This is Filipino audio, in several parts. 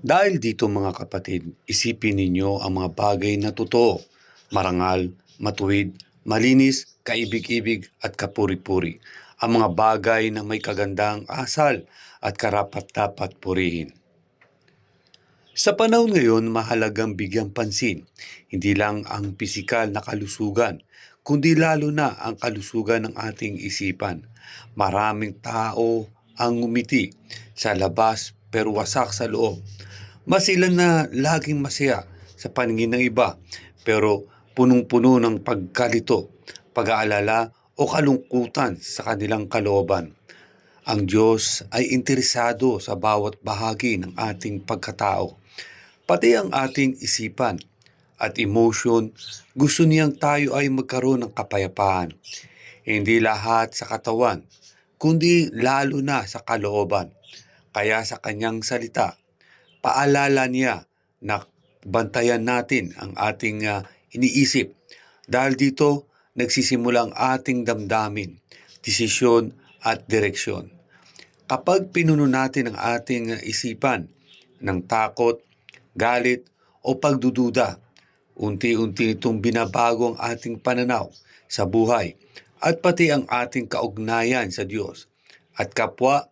Dahil dito mga kapatid, isipin ninyo ang mga bagay na totoo, marangal, matuwid, malinis, kaibig-ibig at kapuri-puri. Ang mga bagay na may kagandang asal at karapat-dapat purihin. Sa panahon ngayon, mahalagang bigyang pansin, hindi lang ang pisikal na kalusugan, kundi lalo na ang kalusugan ng ating isipan. Maraming tao ang ngumiti sa labas pero wasak sa loob. Mas ilan na laging masaya sa paningin ng iba pero punong-puno ng pagkalito, pag-aalala o kalungkutan sa kanilang kalooban. Ang Diyos ay interesado sa bawat bahagi ng ating pagkatao, pati ang ating isipan at emotion. Gusto niyang tayo ay magkaroon ng kapayapaan. Hindi lahat sa katawan, kundi lalo na sa kalooban. Kaya sa kanyang salita, paalala niya na bantayan natin ang ating ah, iniisip. Dahil dito, nagsisimula ang ating damdamin, desisyon at direksyon. Kapag pinuno natin ang ating isipan ng takot, galit o pagdududa, unti-unti itong binabago ang ating pananaw sa buhay at pati ang ating kaugnayan sa Diyos at kapwa.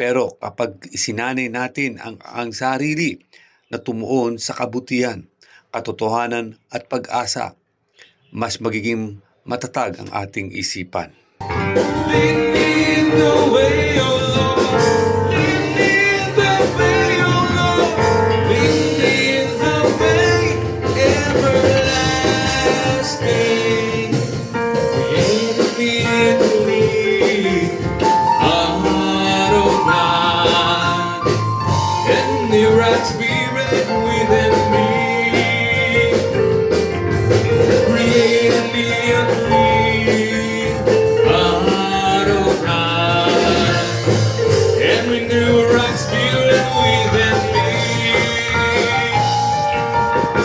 Pero kapag isinanay natin ang, ang sarili na tumuon sa kabutihan, katotohanan at pag-asa, mas magiging matatag ang ating isipan. Lead me.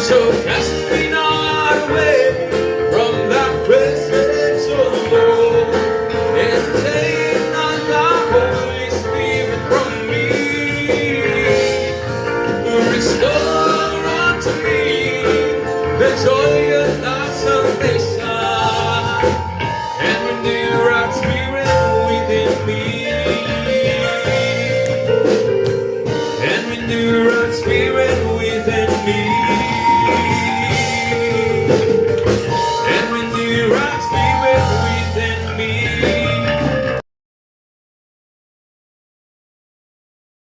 so cast me not away from that presence of the Lord. And take not thy Holy Spirit from me. Restore unto me the joy of thy salvation.